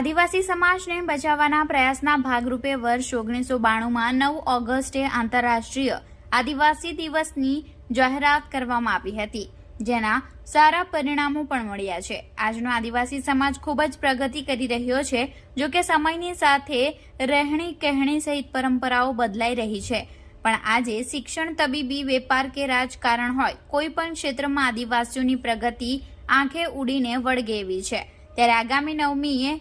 આદિવાસી સમાજને બચાવવાના પ્રયાસના ભાગરૂપે વર્ષ ઓગણીસો બાણુંમાં નવ ઓગસ્ટે આંતરરાષ્ટ્રીય આદિવાસી દિવસની જાહેરાત કરવામાં આવી હતી, જેના સારા પરિણામો પણ મળ્યા છે. આજનો આદિવાસી સમાજ ખૂબ જ પ્રગતિ કરી રહ્યો છે, જો કે સમયની સાથે રહેણી કહેણી સહિત પરંપરાઓ બદલાઈ રહી છે. પણ આજે શિક્ષણ તબીબી વેપાર કે રાજકારણ હોય, કોઈ પણ ક્ષેત્રમાં આદિવાસીઓની પ્રગતિ આંખે ઉડીને વળગે એવી છે. ત્યારે આગામી નવમીએ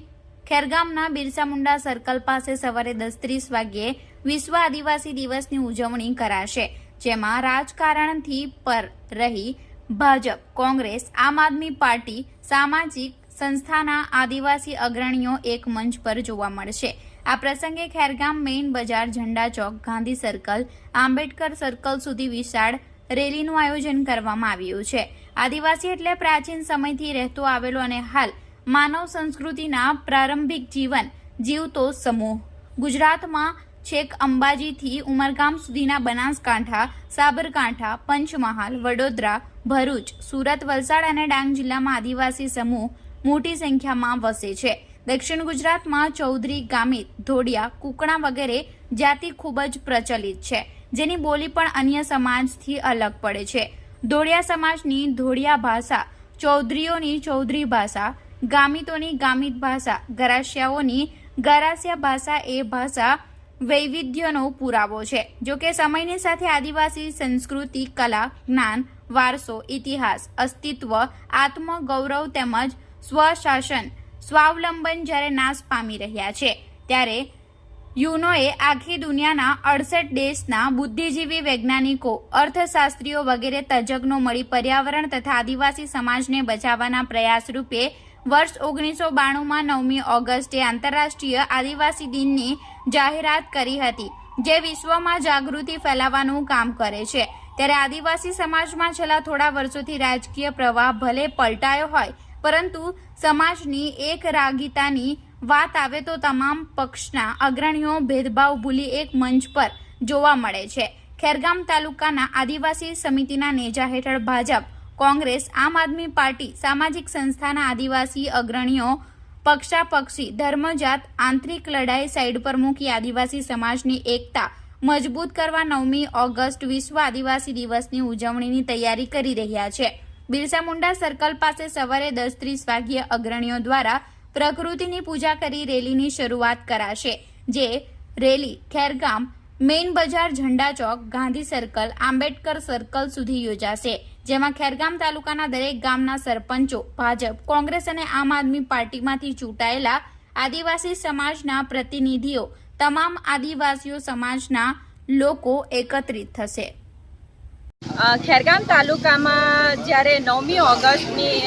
ખેરગામના બિરસા મુંડા સર્કલ પાસે સવારે દસ ત્રીસ વાગ્યે વિશ્વ આદિવાસી દિવસની ઉજવણી કરાશે, જેમાં રાજકારણથી પર રહી ભાજપ, કોંગ્રેસ, આમ આદમી પાર્ટી, સામાજિક સંસ્થાના આદિવાસી અગ્રણીઓ એક મંચ પર જોવા મળશે. આ પ્રસંગે ખેરગામ મેઇન બજાર ઝંડા ચોક, ગાંધી સર્કલ, આંબેડકર સર્કલ સુધી વિશાળ રેલીનું આયોજન કરવામાં આવ્યું છે. આદિવાસી એટલે પ્રાચીન સમયથી રહેતો આવેલો અને હાલ માનવ સંસ્કૃતિના પ્રારંભિક જીવન, જીવતો સમૂહ. ગુજરાતમાં છેક અંબાજીથી ઉમરગામ સુધીના બનાસકાંઠા, સાબરકાંઠા, પંચમહાલ, વડોદરા, ભરૂચ, સુરત, વલસાડ અને ડાંગ જિલ્લામાં આદિવાસી સમૂહ મોટી સંખ્યામાં વસે છે. દક્ષિણ ગુજરાતમાં ચૌધરી, ગામિત, ધોડિયા, કુકણા વગેરે જાતિ ખૂબ જ પ્રચલિત છે, જેની બોલી પણ અન્ય સમાજથી અલગ પડે છે. ધોળિયા સમાજની ધોળિયા ભાષા ચૌધરીઓની ચૌધરી ભાષા ગામિતોની ગામિત ભાષા, ગરાસિયાઓની ગરાસિયા ભાષા એ ભાષા વૈવિધ્યનો પુરાવો છે. જો કે સમયની સાથે આદિવાસી, સંસ્કૃતિ, કલા, જ્ઞાન, વારસો, ઇતિહાસ, અસ્તિત્વ, આત્મગૌરવ તેમજ સ્વશાસન, સ્વાવલંબન જ્યારે નાશ પામી રહ્યા છે, ત્યારે યુનોએ આખી દુનિયાના અડસઠ દેશના બુદ્ધિજીવી વૈજ્ઞાનિકો, અર્થશાસ્ત્રીઓ વગેરે તજજ્ઞો મળી પર્યાવરણ તથા આદિવાસી સમાજને બચાવવાના પ્રયાસ રૂપે વર્ષ ઓગણીસો બાણુંમાં નવમી ઓગસ્ટે આંતરરાષ્ટ્રીય આદિવાસી દિનની જાહેરાત કરી હતી, જે વિશ્વમાં જાગૃતિ ફેલાવવાનું કામ કરે છે. ત્યારે આદિવાસી સમાજમાં છેલ્લા થોડા વર્ષોથી રાજકીય પ્રવાહ ભલે પલટાયો હોય, પરંતુ સમાજની એક રાગીતાની વાત આવે તો તમામ પક્ષના અગ્રણીઓ ભેદભાવ ભૂલી એક મંચ પર જોવા મળે છે. ખેરગામ તાલુકાના આદિવાસી સમિતિના નેજા હેઠળ ભાજપ કોંગ્રેસ, આમ આદમી પાર્ટી, સામાજિક સંસ્થાના આદિવાસી અગ્રણીઓ, પક્ષાપક્ષી, ધર્મજાત, આંતરિક લડાઈ સાઈડ પર મૂકી આદિવાસી સમાજની એકતા મજબૂત કરવા નવમી ઓગસ્ટ વિશ્વ આદિવાસી દિવસની ઉજવણીની તૈયારી કરી રહ્યા છે. બિરસા મુંડા સર્કલ પાસે સવારે દસ ત્રીસ વાગ્યે અગ્રણીઓ દ્વારા પ્રકૃતિની પૂજા કરી રેલીની શરૂઆત કરાશે, જે રેલી ખેરગામ મેઇન બજાર ઝંડા ચોક, ગાંધી સર્કલ આંબેડકર સર્કલ સુધી યોજાશે, જેમાં ખેરગામ તાલુકાના દરેક ગામના સરપંચો, ભાજપ, કોંગ્રેસ અને આમ આદમી પાર્ટીમાંથી ચૂંટાયેલા આદિવાસી સમાજના પ્રતિનિધિઓ, તમામ આદિવાસીઓ સમાજના લોકો એકત્રિત થશે. ખેરગામ તાલુકામાં જ્યારે નવમી ઓગસ્ટની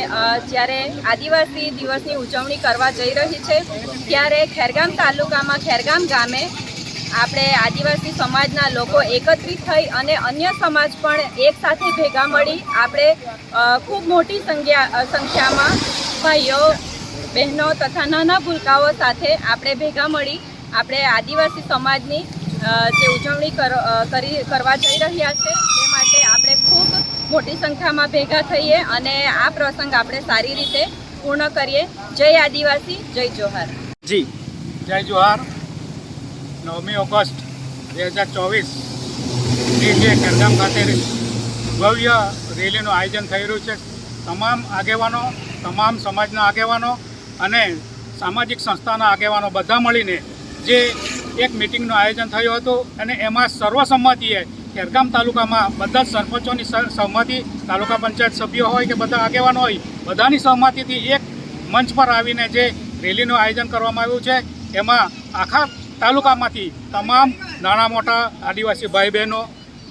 જ્યારે આદિવાસી દિવસની ઉજવણી કરવા જઈ રહી છે, ત્યારે ખેરગામ તાલુકામાં ખેરગામ ગામે આપણે આદિવાસી સમાજના લોકો એકત્રિત થઈ અને અન્ય સમાજ પણ એક સાથે ભેગા મળી આપણે ખૂબ મોટી સંખ્યા સંખ્યામાં ભાઈઓ બહેનો તથા નાના ભૂલકાઓ સાથે આપણે ભેગા મળી આપણે આદિવાસી સમાજની જે ઉજવણી કર- કરી કરવા જઈ રહ્યા છે તે માટે આપણે ખૂબ મોટી સંખ્યામાં ભેગા થઈએ અને આ પ્રસંગ આપણે સારી રીતે પૂર્ણ કરીએ. જય આદિવાસી જય જોહાર. જી. જય જોહાર. નવમી ઓગસ્ટ બે હજાર ચોવીસ જે ખેરગામ ખાતે ભવ્ય રેલીનું આયોજન થઈ રહ્યું છે. તમામ આગેવાનો, તમામ સમાજના આગેવાનો અને સામાજિક સંસ્થાના આગેવાનો બધા મળીને જે એક મિટિંગનું આયોજન થયું હતું અને એમાં સર્વસંમતિએ ખેરગામ તાલુકામાં બધા સરપંચોની સહમતિ તાલુકા પંચાયત સભ્યો હોય કે બધા આગેવાનો હોય, બધાની સહમતિથી એક મંચ પર આવીને જે રેલીનું આયોજન કરવામાં આવ્યું છે. એમાં આખા તાલુકામાંથી તમામ નાના મોટા આદિવાસી ભાઈ બહેનો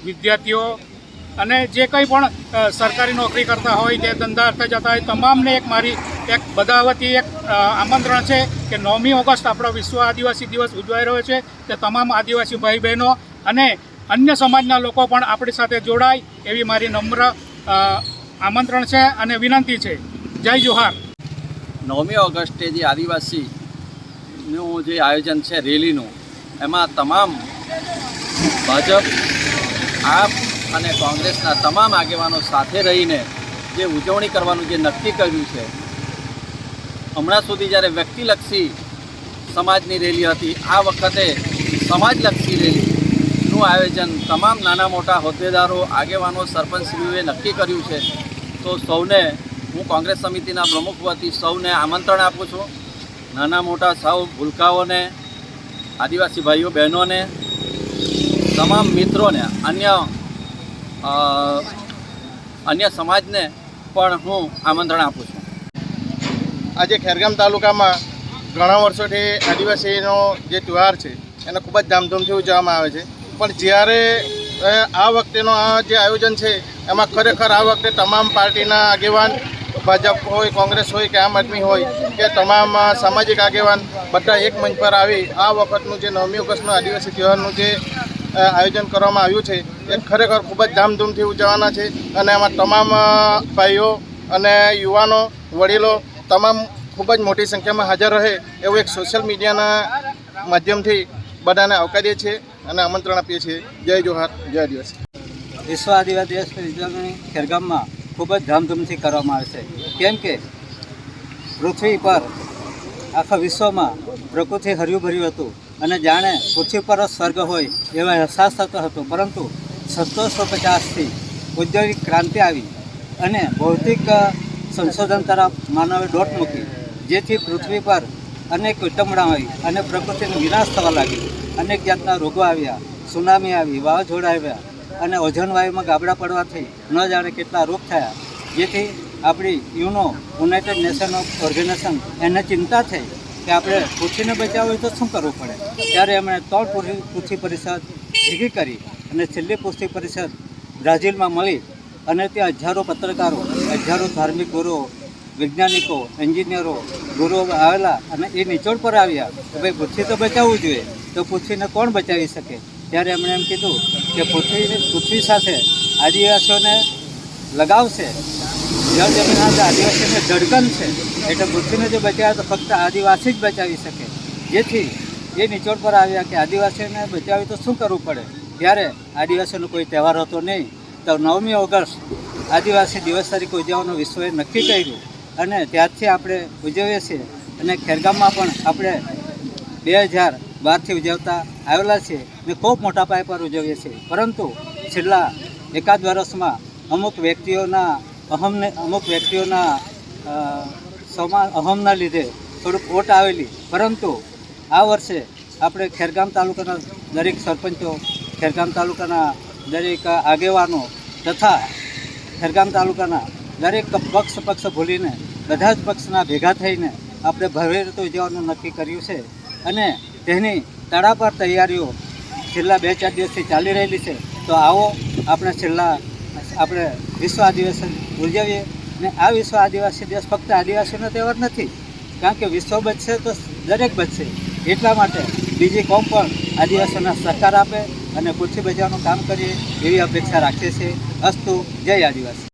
વિદ્યાર્થીઓ અને જે કંઈ પણ સરકારી નોકરી કરતા હોય, જે ધંધા અર્થે જતા હોય, તમામને એક મારી એક બધા વતી એક આમંત્રણ છે કે નવમી ઓગસ્ટ આપણો વિશ્વ આદિવાસી દિવસ ઉજવાઈ રહ્યો છે. તે તમામ આદિવાસી ભાઈ બહેનો અને અન્ય સમાજના લોકો પણ આપણી સાથે જોડાય એવી મારી નમ્ર આમંત્રણ છે અને વિનંતી છે. જય જોહાર. નવમી ઓગસ્ટે જે આદિવાસીનું જે આયોજન છે, રેલીનું, એમાં તમામ ભાજપ, આપ અને કોંગ્રેસના તમામ આગેવાનો સાથે રહીને જે ઉજવણી કરવાનું જે નક્કી કર્યું છે, હમણાં સુધી જ્યારે વ્યક્તિલક્ષી સમાજની રેલી હતી, આ વખતે સમાજલક્ષી રેલીનું આયોજન તમામ નાના મોટા હોદ્દેદારો, આગેવાનો, સરપંચશ્રીઓએ નક્કી કર્યું છે. તો સૌને, હું કોંગ્રેસ સમિતિના પ્રમુખ વતી સૌને આમંત્રણ આપું છું. નાના મોટા સૌ ભૂલકાઓને, આદિવાસી ભાઈઓ, બહેનોને, તમામ મિત્રોને, અન્ય અન્ય સમાજને પણ હું આમંત્રણ આપું છું. આજે ખેરગામ તાલુકામાં ઘણા વર્ષોથી આદિવાસીનો જે તહેવાર છે, એને ખૂબ જ ધામધૂમથી ઉજવવામાં આવે છે. પણ જ્યારે આ વખતેનો આ જે આયોજન છે, એમાં ખરેખર આ વખતે તમામ પાર્ટીના આગેવાન ભાજપ હોય, કોંગ્રેસ હોય કે આમ આદમી હોય, કે તમામ સામાજિક આગેવાન બધા એક મંચ પર આવી, આ વખતનું જે નવમી ઓગસ્ટનું આદિવાસી તહેવારનું જે આયોજન કરવામાં આવ્યું છે, એ ખરેખર ખૂબ જ ધામધૂમથી ઉજવવાના છે અને આમાં તમામ ભાઈઓ અને યુવાનો, વડીલો તમામ ખૂબ જ મોટી સંખ્યામાં હાજર રહે એવું એક સોશિયલ મીડિયાના માધ્યમથી બધાને આવકારીએ છીએ અને આમંત્રણ આપીએ છીએ. જય જોહાર. જય આદિવાસી. વિશ્વ આદિવાસી દિવસની ઉજવણી ખેરગામમાં ખૂબ જ ધામધૂમથી કરવામાં આવે છે. કેમ કે પૃથ્વી પર આખા વિશ્વમાં પ્રકૃતિ હર્યું ભર્યું હતું અને જાણે પૃથ્વી પર જ સ્વર્ગ હોય એવા અહેસાસ થતો હતો. પરંતુ સત્તરસો પચાસથી ઔદ્યોગિક ક્રાંતિ આવી અને ભૌતિક સંશોધન તરફ માનવે દોટ મૂકી. જેથી પૃથ્વી પર અનેક વિટમણા આવી અને પ્રકૃતિનો વિનાશ થવા લાગી અનેક જાતના રોગો આવ્યા, સુનામી આવી, વાવાઝોડા આવ્યા અને ઓઝોન વાયુમાં ગાબડા પડવાથી ન જાણે કેટલા રોગ થયા. જેથી આપણી UNO united nation of organisation એને ચિંતા થઈ કે આપણે પૃથ્વીને બચાવવી તો શું કરવું પડે? ત્યારે એમણે ત્રણ પૃથ્વી પરિષદ ભેગી કરી અને છેલ્લી પૃથ્વી પરિષદ બ્રાઝિલમાં મળી અને ત્યાં હજારો પત્રકારો, હજારો ધાર્મિક ગુરુઓ, વૈજ્ઞાનિકો, એન્જિનિયરો, ગુરુઓ આવેલા અને એ નિચોડ પર આવ્યા કે ભાઈ પૃથ્વી તો બચાવવું જોઈએ, તો પૃથ્વીને કોણ બચાવી શકે? ત્યારે એમણે એમ કીધું કે પૃથ્વી પૃથ્વી સાથે આદિવાસીઓને લગાવશે. જળ જમીન આદિવાસીને ધડકન છે. એટલે પૃથ્વીને જો બચાવે તો ફક્ત આદિવાસી જ બચાવી શકે. જેથી એ નિચોડ પર આવ્યા કે આદિવાસીઓને બચાવી તો શું કરવું પડે? ત્યારે આદિવાસીનો કોઈ તહેવાર હતો નહીં. તો નવમી ઓગસ્ટ આદિવાસી દિવસ તરીકે ઉજવવાનું વિશ્વએ નક્કી કર્યું. અને ત્યારથી આપણે ઉજવીએ છીએ. અને ખેરગામમાં પણ આપણે બે હજાર બારથી ઉજવતા આવેલા છે. ને ખૂબ મોટા પાયા પર ઉજવીએ છીએ. પરંતુ છેલ્લા એકાદ વર્ષમાં અમુક વ્યક્તિઓના અહમને, અમુક વ્યક્તિઓના સમા, અહમના લીધે થોડુંક ઓટ આવેલી. પરંતુ આ વર્ષે આપણે ખેરગામ તાલુકાના દરેક સરપંચો, ખેરગામ તાલુકાના દરેક આગેવાનો તથા ખેરગામ તાલુકાના દરેક પક્ષ પક્ષ ભૂલીને બધા જ પક્ષના ભેગા થઈને આપણે ભવ્ય રીતે ઉજવવાનું નક્કી કર્યું છે. અને તેની તડાપાર તૈયારીઓ છેલ્લા બે, ચાર દિવસથી ચાલી રહેલી છે. તો આવો આપણે છેલ્લા આપણે વિશ્વ આદિવાસી ઉજવીએ ને આ વિશ્વ આદિવાસી દિવસ ફક્ત આદિવાસીનો તહેવાર નથી, કારણ કે વિશ્વ બચશે તો દરેક બચશે. એટલા માટે બીજી કોમ પણ આદિવાસીઓના સહકાર આપે અને પૃથ્વી બચાવવાનું કામ કરીએ એવી અપેક્ષા રાખીએ છીએ. અસ્તુ, જય આદિવાસી.